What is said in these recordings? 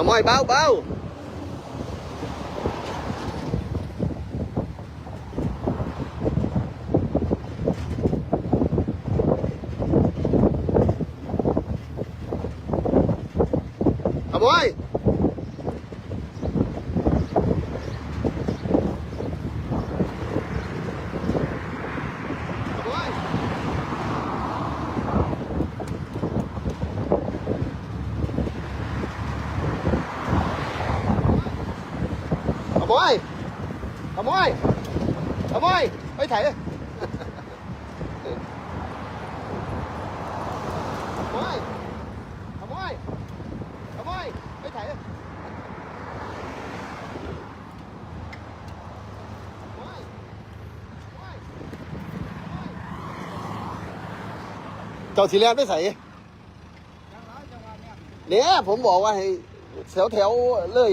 เอามอยเบาเบาเอามอยเอามอย เอามอยเอามอยเอามอยไปถ่ายเลยเอามยเอามยเอามยไปถ่ายเลยเอามอยเอามอยเอามอยเจ้าสีแลนไปใส่เนี่ยผมบอกว่าให้แถวแถวเลย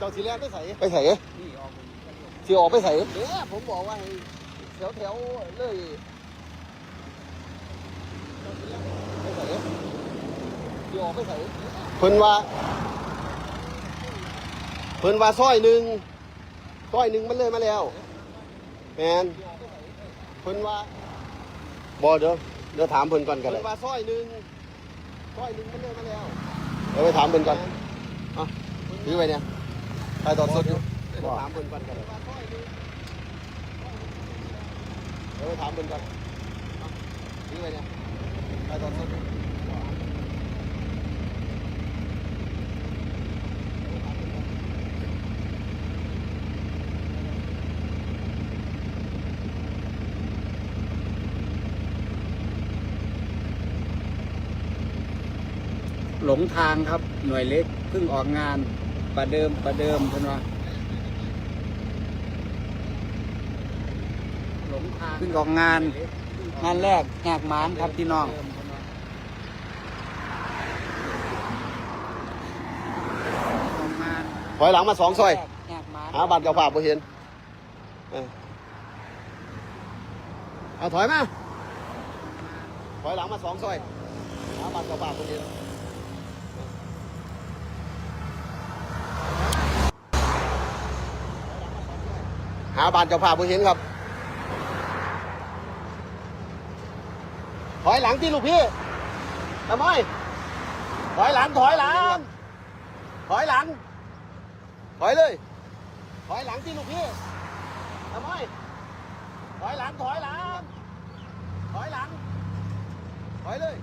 เจ้าสีแลนไปใส่ไปใส่สีออกไปใส่เนี่ยผมบอกว่าให้แถวแถวๆเลยเจ้าสีแลนไปใส่สีออกไปใส่เพิ่นว่าเพิ่นว่าซอยหนึ่งซอยหนึ่งมันเลยมาแล้วแมนเพิ่นว่าบอเดี๋ยวเดี๋ยวถามเพิ่นก่อนกันเลยว่าซอยหนึ่งซอยหนึ่งมันเลยมาแล้วเดี๋ยวไปถามเพิ่นก่อนเอะถือไว้เนี่ย ไปตอนสดอยู่เดี๋ยวถามเพิ่นก่อนกันเลยเดี๋ยวไปถามเพิ่นก่อนเอะถือไว้เนี่ยไปตอนสดอยู่หลงทางครับหน่วยเล็กเพิ่งออกงาน ประเดิมประเดิมเพิ่นว่าหลงทางเพิ่งออกงาน งานแรกแหกหมานครับพี่น้องออกงานถอยหลังมาสองซอย แหกหมานหาบัตรเจ้าภาพบ่เห็นเออเอาถอยมา ถอยหลังมาสองซอย หาบัตรเจ้าภาพบ่เห็นาบัตรเจ้าภาพบ่เห็นครับถอยหลังที่ลูกพี่ทำไมถอยหลังถอยหลัง ถอยหลัง ถอยเลย ถอยหลังที่ลูกพี่ทำไมถอยหลังถอยหลัง ถอยหลัง ถอยเลย